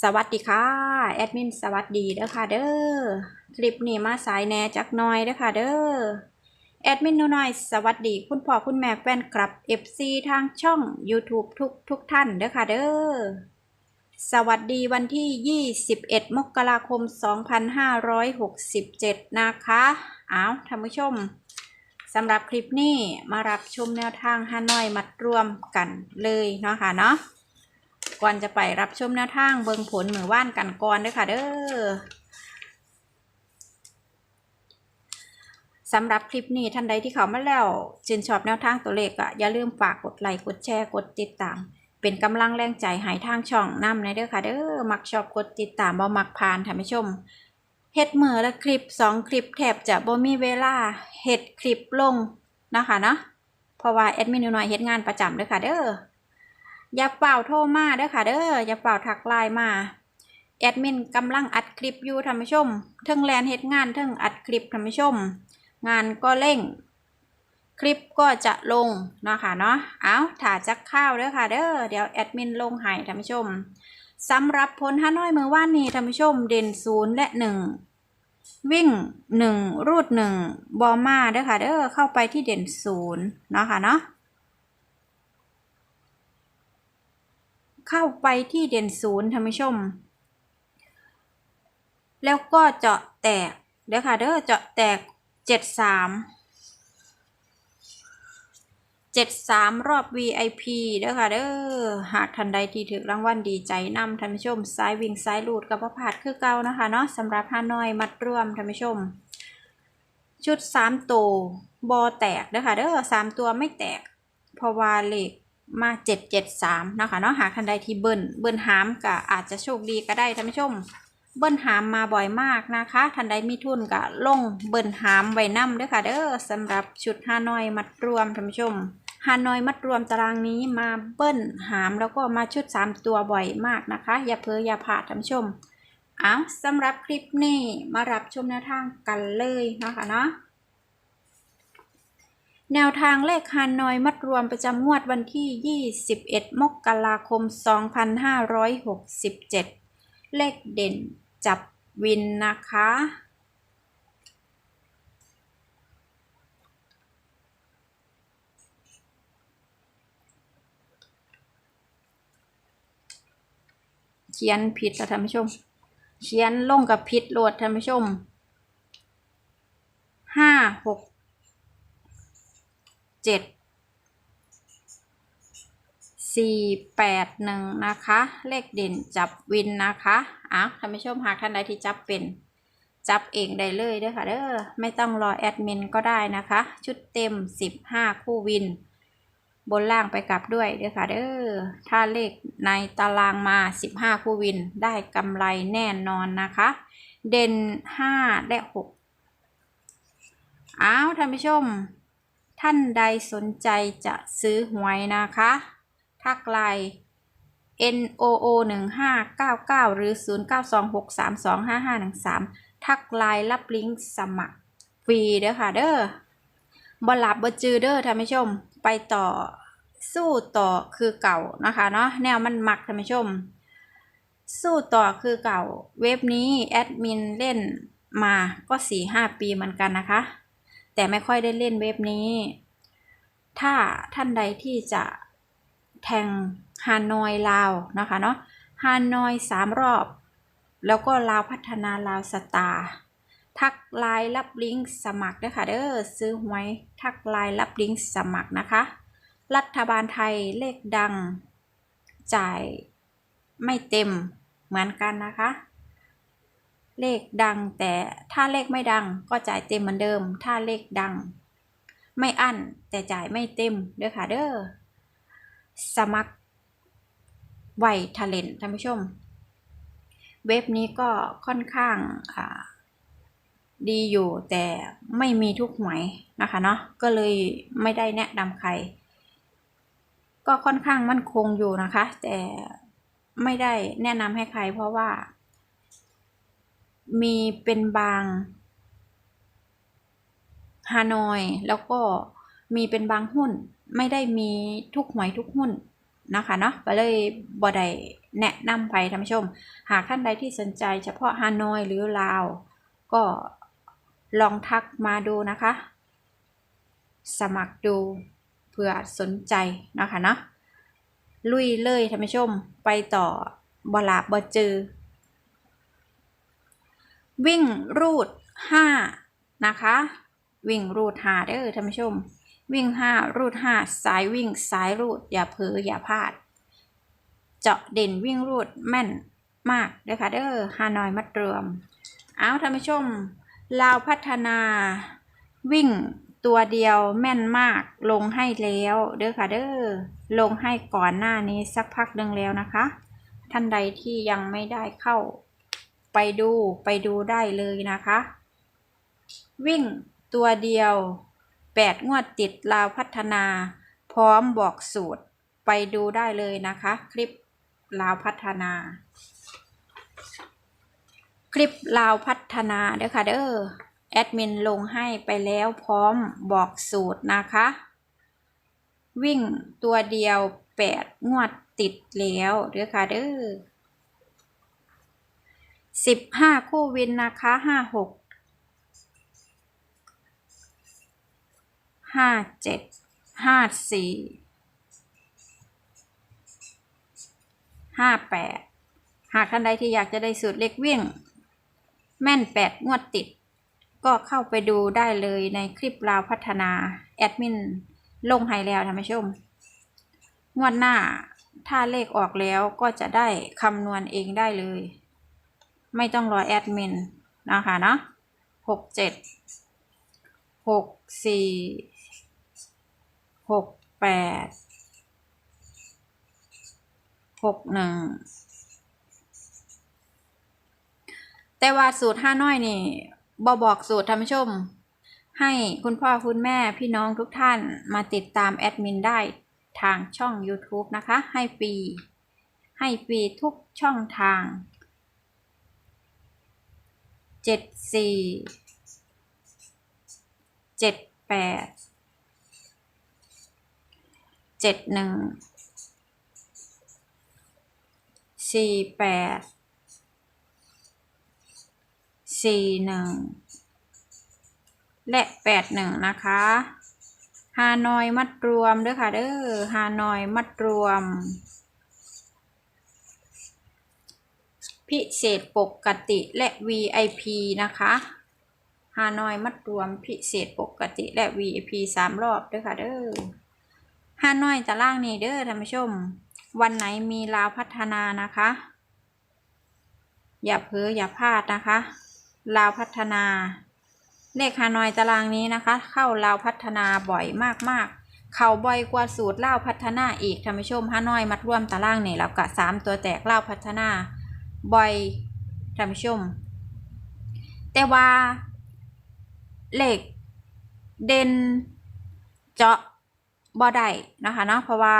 สวัสดีค่ะ แอดมินสวัสดีเด้อค่ะเด้อคลิปนี้มาสายแหน่จักหน่อยเด้อค่ะเด้อแอดมินนูน้อยสวัสดี คุณพ่อคุณแม่แฟนคลับ FC ทางช่อง YouTube ทุกทุกท่านเด้อค่ะเด้อสวัสดีวันที่ 21 มกราคม 2567 นะคะอ้าวท่านผู้ชมสำหรับคลิปนี้มารับชมแนวทางฮานอยมัดรวมกันเลยเนาะค่ะเนาะ ก่อนจะไปรับชมแนวทางเบิงผลมือว่านกันก่อนด้วยค่ะ เด้อสำหรับคลิปนี้ท่านใดที่เขามาแล้วชื่นชอบแนวทางตัวเลขอะอย่าลืมฝากกดไลค์กดแชร์กดติดตาม เป็นกำลังแรงใจให้ทางช่องนำในเด้อค่ะ เด้อมักชอบกดติดตามบ่มักผ่านท่านผู้ชมเฮ็ดมือละคลิปสองคลิปแทบจะบ่มีเวลาเฮ็ดคลิปลงนะคะเนาะเพราะว่าแอดมินน้อยเฮ็ดงานประจำเด้อค่ะเด้อ อย่าเป่าโทรมาเด้อค่ะเด้ออย่าเป่าทักไลน์มาแอดมินกำลังอัดคลิปอยู่ท่านผู้ชมเทิงแลนเฮ็ดงานเทิงอัดคลิปท่านผู้ชม งานก็เร่ง คลิปก็จะลงเนาะค่ะเนาะเอาถ่าจักข้าวเด้อค่ะเด้อเดี๋ยวแอดมินลงให้ท่านผู้ชมสำหรับผลฮาน้อยมือว่านนี้ท่านผู้ชมเด่นศูนย์และหนึ่งวิ่งหนึ่งรูดหนึ่งบอมาเด้อค่ะเด้อเข้าไปที่เด่นศูนย์เนาะค่ะเนาะ เข้าไปที่เด่นศูนย์ท่านผู้ชม แล้วก็เจาะแตก เด้อค่ะเด้อเจาะแตกเจ็ดสามเจ็ดสามรอบ VIP เด้อค่ะเด้อหากทันใดที่ถือรางวัลดีใจนำท่านผู้ชมสายวิ่งสายลูดกับพระพาดคือเก่านะคะเนาะสำหรับฮานอยมัดรวมท่านผู้ชม ชุดสามตัวบอแตกเด้อค่ะเด้อสามตัวไม่แตกเพราะว่าเลข มาเจ็ดเจ็ดสามนะคะเนาะหากทันใดที่เบิ้ลเบิ้ลหามก็อาจจะโชคดีก็ได้ท่านผู้ชม เบิ้ลหามมาบ่อยมากนะคะทันใดมีทุนก็ลงเบิ้ลหามไว้นํเด้อค่ะเด้อสำหรับชุดฮานอยมัดรวมท่านผู้ชมฮานอยมัดรวมตารางนี้มาเบิ้ลหามแล้วก็มาชุดสามตัวบ่อยมากนะคะ อย่าเพ้ออย่าพลาดท่านผู้ชมเอาสำหรับคลิปนี้มารับชมแนวทางกันเลยนะคะเนาะ แนวทางเลขฮานอยมัดรวมประจำงวดวันที่ 21 มกราคม 2567 เลขเด่นจับวินนะคะ เขียนผิดล้วท่านผู้ชม เขียนลงกับผิดโหลดท่านผู้ชมห้าหก เจ็ดสี่แปดหนึ่งนะคะ เลขเด่นจับวินนะคะอะท่านผู้ชมหากท่านใดที่จับเป็นจับเองได้เลยเด้อค่ะเด้อไม่ต้องรอแอดมินก็ได้นะคะ ชุดเต็มสิบห้าคู่วิน บนล่างไปกลับด้วยเด้อค่ะเด้อถ้าเลขในตารางมาสิบห้าคู่วินได้กำไรแน่นอนนะคะ เด่นห้าและหกอ้าวท่านผู้ชม ท่านใดสนใจจะซื้อหวยนะคะ ทักไลน์ n o o 1 5 9 9 หรือ 0 9 2 6 3 2 5 5 1 3 ทักไลน์รับลิงก์สมัครฟรีเด้อค่ะเด้อบหลับบจือเด้อท่านผู้ชม ไปต่อสู้ต่อคือเก่านะคะเนาะแนวมันมักท่านผู้ชม สู้ต่อคือเก่า เว็บนี้แอดมินเล่นมาก็สี่ห้าปีเหมือนกันนะคะ แต่ไม่ค่อยได้เล่นเว็บนี้ ถ้าท่านใดที่จะแทงฮานอยลาวนะคะเนาะฮานอยสามรอบ แล้วก็ลาวพัฒนาลาวสตาร์ทักไลน์รับลิงก์สมัครด้วยค่ะเด้อซื้อหวยทักไลน์รับลิงก์สมัครนะคะ รัฐบาลไทยเลขดัง จ่ายไม่เต็มเหมือนกันนะคะ เลขดังแต่ถ้าเลขไม่ดังก็จ่ายเต็มเหมือนเดิม ถ้าเลขดัง ไม่อั้นแต่จ่ายไม่เต็มเด้อค่ะเด้อสมัครไวทะเลนท่านผู้ชม เว็บนี้ก็ค่อนข้างดีอยู่แต่ไม่มีทุกหวยนะคะเนาะก็เลยไม่ได้แนะนำใคร ก็ค่อนข้างมั่นคงอยู่นะคะ แต่ไม่ได้แนะนำให้ใครเพราะว่า มีเป็นบางฮานอย แล้วก็มีเป็นบางหุ้น ไม่ได้มีทุกหวยทุกหุ้นนะคะเนาะก็เลยบ่ได้แนะนำไปท่านผู้ชม หากท่านใดที่สนใจเฉพาะฮานอยหรือลาว ก็ลองทักมาดูนะคะ สมัครดูเผื่อสนใจนะคะเนาะลุยเลยท่านผู้ชมไปต่อบลาบบเจอ วิ่งรูดห้านะคะ วิ่งรูดห้าเด้อท่านผู้ชม วิ่งห้ารูดห้าสายวิ่งสายรูด อย่าเผลออย่าพลาด เจาะเด่นวิ่งรูดแม่นมากเด้อค่ะเด้อฮานอยมัดรวมเอาท่านผู้ชมลาวพัฒนาวิ่งตัวเดียวแม่นมากลงให้แล้วเด้อค่ะเด้อลงให้ก่อนหน้านี้สักพักหนึ่งแล้วนะคะ ท่านใดที่ยังไม่ได้เข้า ไปดูไปดูได้เลยนะคะ วิ่งตัวเดียวแปดงวดติดลาวพัฒนา พร้อมบอกสูตรไปดูได้เลยนะคะ คลิปลาวพัฒนา คลิปลาวพัฒนาเด้อค่ะเด้อแอดมินลงให้ไปแล้วพร้อมบอกสูตรนะคะ วิ่งตัวเดียวแปดงวดติดแล้วเด้อค่ะเด้อ สิบห้าคู่วินนะคะห้าหกห้าเจ็ดห้าสี่ห้าแปดหากท่านใดที่อยากจะได้สูตรเล็กวิ่ง แม่นแปดงวดติด ก็เข้าไปดูได้เลยในคลิปราวพัฒนา แอดมินลงให้แล้วท่านผู้ชม งวดหน้าถ้าเลขออกแล้วก็จะได้คำนวณเองได้เลย ไม่ต้องรอแอดมินนะคะเนาะหกเจ็ดหกสี่หกแปดหกหนึ่งแต่ว่าสูตรห้าน้อยนี่บอบอกสูตรท่านผู้ชม ให้คุณพ่อคุณแม่พี่น้องทุกท่านมาติดตามแอดมินได้ทางช่อง YouTube นะคะ ให้ฟรีให้ฟรีทุกช่องทาง เจ็ดสี่เจ็ดแปดเจ็ดหนึ่งสี่แปดสี่หนึ่งและแปดหนึ่งนะคะฮานอยมัดรวมเด้อค่ะเด้อฮานอยมัดรวม พิเศษปกติและ VIP นะคะฮานอยมัดรวมพิเศษปกติและ VIP สามรอบเด้อค่ะเด้อฮานอยจะล่างนี้เด้อท่านผู้ชม วันไหนมีลาวพัฒนานะคะ อย่าเพ้ออย่าพลาดนะคะ ลาวพัฒนา เลขฮานอยตารางนี้นะคะ เข้าลาวพัฒนาบ่อยมากๆ เข้าบ่อยกว่าสูตรเลาพัฒนาอีกท่านผู้ชมฮานอยมัดรวมตารางนี่แล้วก็สามตัวแตกเลาพัฒนา บ่อยท่านผู้ชม แต่ว่าเหลขเด่นเจาะบ่ได้นะคะเนาะเพราะว่า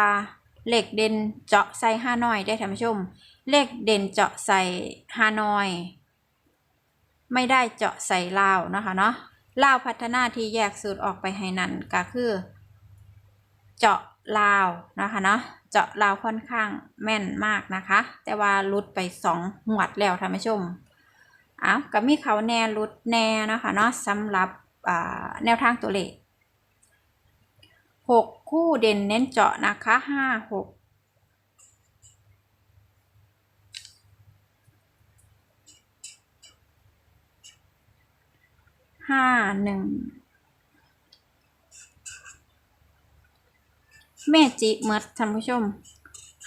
เหลขเด่นเจาะใส่ฮาน้อยได้ท่านผู้ชมเหลขเด่นเจาะใส่ฮาน้อย ไม่ได้เจาะใส่ลาวนะคะเนาะลาวพัฒนาที่แยกสูตรออกไปให้นั่นก็คือ เจาะลาวนะคะเนาะ เจาะลาวค่อนข้างแม่นมากนะคะ แต่ว่าลุดไปสองหวดแล้วท่านผู้ชมอ้าวก็มีเขาแน่ลุดแน่นะคะเนาะสำหรับแนวทางตัวเลขหกคู่เด่นเน้นเจาะนะคะห้าหกห้าหนึ่ง แม่จิเมิดท่านผู้ชม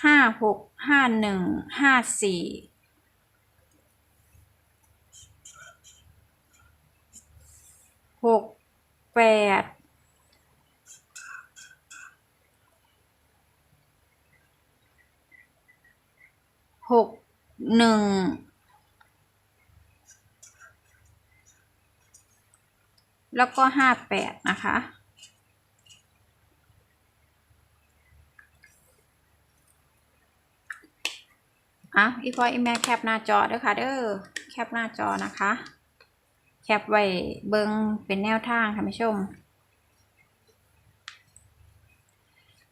ห้าหกห้าหนึ่งห้าสี่หกแปดหกหนึ่งแล้วก็ห้าแปดนะคะ อะอีพออีแม่แคปหน้าจอเด้อค่ะ เด้อแคปหน้าจอนะคะ แคปไว้เบิงเป็นแนวทางค่ะผู้ชม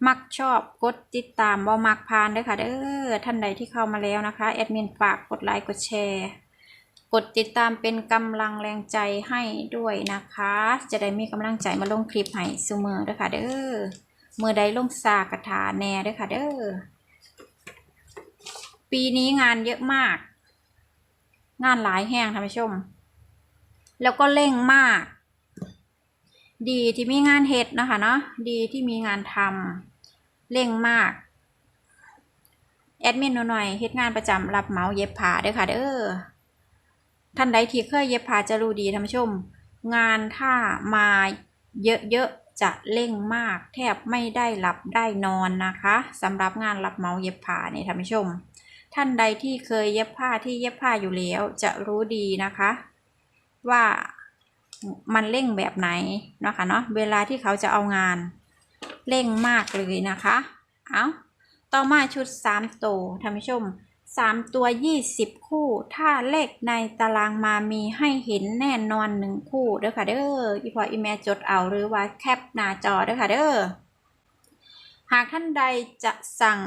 มักชอบกดติดตามบ่มักพานเด้อค่ะ เด้อท่านใดที่เข้ามาแล้วนะคะแอดมินฝากกดไลค์กดแชร์กดติดตามเป็นกำลังแรงใจให้ด้วยนะคะ จะได้มีกำลังใจมาลงคลิปให้เสมอเด้อค่ะเด้อเมื่อใดลงซากระถาแน่เด้อค่ะเด้อ ปีนี้งานเยอะมาก งานหลายแห้งท่านผู้ชม แล้วก็เร่งมาก ดีที่มีงานเฮ็ดนะคะเนาะดีที่มีงานทำเร่งมากแอดมินหน่อยเฮ็ดงานประจำรับเหมาเย็บผ้าเด้อค่ะเด้อท่านใดที่เคยเย็บผ้าจะรู้ดีท่านผู้ชม งานถ้ามาเยอะๆจะเร่งมาก แทบไม่ได้หลับได้นอนนะคะสำหรับงานรับเหมาเย็บผ้าเนี่ยท่านผู้ชม ท่านใดที่เคยเย็บผ้าที่เย็บผ้าอยู่แล้ว จะรู้ดีนะคะ ว่ามันเร่งแบบไหนนะคะเนาะเวลาที่เขาจะเอางานเร่งมากเลยนะคะ เอาต่อมาชุด3ตัวท่านผู้ชม 3 ตัว 20 คู่ ถ้าเลขในตารางมามีให้เห็นแน่นอนหนึ่งคู่เด้อค่ะเด้ออีพออีแม่จดเอาหรือว่าแคปหน้าจอเด้อค่ะเด้อ หากท่านใดจะสั่ง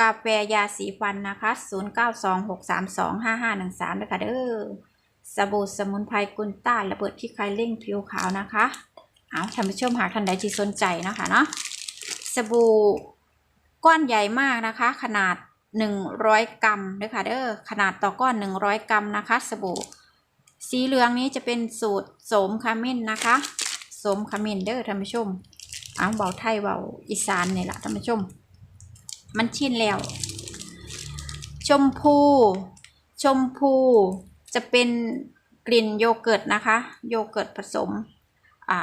กาแฟยาสีฟันนะคะ 0926325513ด้วยค่ะเด้อสบู่สมุนไพรกุนต้านระเบิดที่ใครเร่งผิวขาวนะคะ เอาท่านผู้ชมหากท่านใดที่สนใจนะคะเนาะ สบู่ก้อนใหญ่มากนะคะ ขนาด 100 กรัมด้วยค่ะเด้อ ขนาดต่อก้อน 100 กรัมนะคะ สบู่สีเหลืองนี้จะเป็นสูตรโสมขมิ้นนะคะ โสมขมิ้นเด้อท่านผู้ชม เอาเบาไทยเบาอีสานนี่แหละท่านผู้ชม มันชินแล้ว ชมพู ชมพูจะเป็นกลิ่นโยเกิร์ตนะคะ โยเกิร์ตผสม อ่า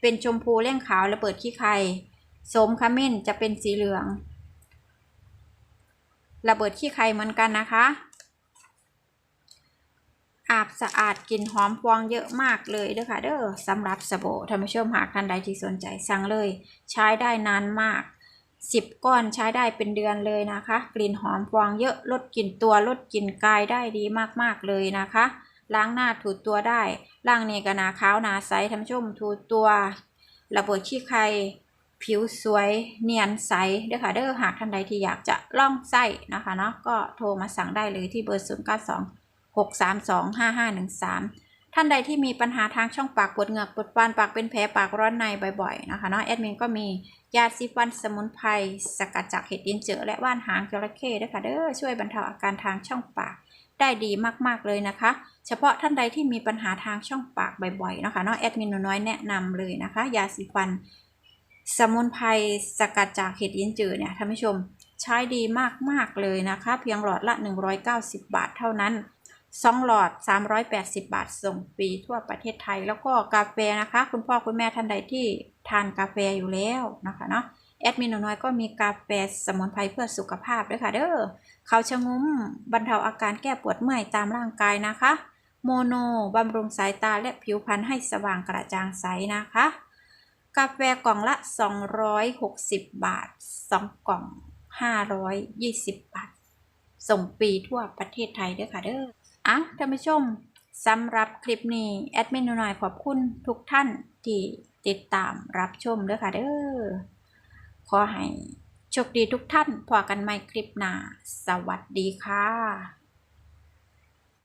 เป็นชมพูเลี่ยงขาวระเบิดขี้ไข่สมขมิ้นจะเป็นสีเหลือง ระเบิดขี้ไข่เหมือนกันนะคะ อาบสะอาดกลิ่นหอมฟองเยอะมากเลยเด้อค่ะเด้อสำหรับสบู่ท่านผู้ชมหากท่านใดที่สนใจสั่งเลย ใช้ได้นานมาก10ก้อนใช้ได้เป็นเดือนเลยนะคะ กลิ่นหอมฟองเยอะลดกลิ่นตัวลดกลิ่นกายได้ดีมากๆเลยนะคะ ล้างหน้าถูตัวได้ล้างเนกนาขาวนาใสท่านผู้ชมถูตัวระเบิดขี้ใครผิวสวยเนียนใสเด้อค่ะเด้อหากท่านใดที่อยากจะล่องไส้นะคะเนาะก็โทรมาสั่งได้เลยที่เบอร์ 0 9 2 6 3 2 5 5 1 3 ท่านใดที่มีปัญหาทางช่องปากปวดเหงือกปวดฟันปากเป็นแผลปากร้อนในบ่อยๆนะคะเนาะแอดมินก็มียาสีฟันสมุนไพรสกัดจากเห็ดดินเจอและว่านหางจระเข้ด้วยค่ะเด้อช่วยบรรเทาอาการทางช่องปากได้ดีมากๆเลยนะคะ เฉพาะท่านใดที่มีปัญหาทางช่องปากบ่อยๆนะคะเนาะแอดมินหนูน้อยแนะนำเลยนะคะ ยาสีฟัน สมุนไพรสกัดจากเห็ดยินจือเนี่ยท่านผู้ชมใช้ดีมากๆเลยนะคะ เพียงหลอดละ 190 บาทเท่านั้น 2 หลอด 380 บาท ส่งฟรีทั่วประเทศไทย แล้วก็กาแฟนะคะ คุณพ่อคุณแม่ท่านใดที่ทานกาแฟอยู่แล้วนะคะเนาะแอดมินหนูน้อยก็มีกาแฟสมุนไพรเพื่อสุขภาพด้วยค่ะเด้อเขาชะงุ้มบรรเทาอาการแก้ปวดเมื่อยตามร่างกายนะคะ โมโนบำรุงสายตาและผิวพรรณให้สว่างกระจ่างใสนะคะ กาแฟกล่องละ 260 บาท 2 กล่อง 520 บาท ส่งฟรีทั่วประเทศไทยด้อค่ะเด้อ อะท่านผู้ชมสำหรับคลิปนี้แอดมินหน่อยขอบคุณทุกท่านที่ติดตามรับชมเด้อค่ะเด้อขอให้โชคดีทุกท่านพอกันใหม่คลิปหน้า สวัสดีค่ะ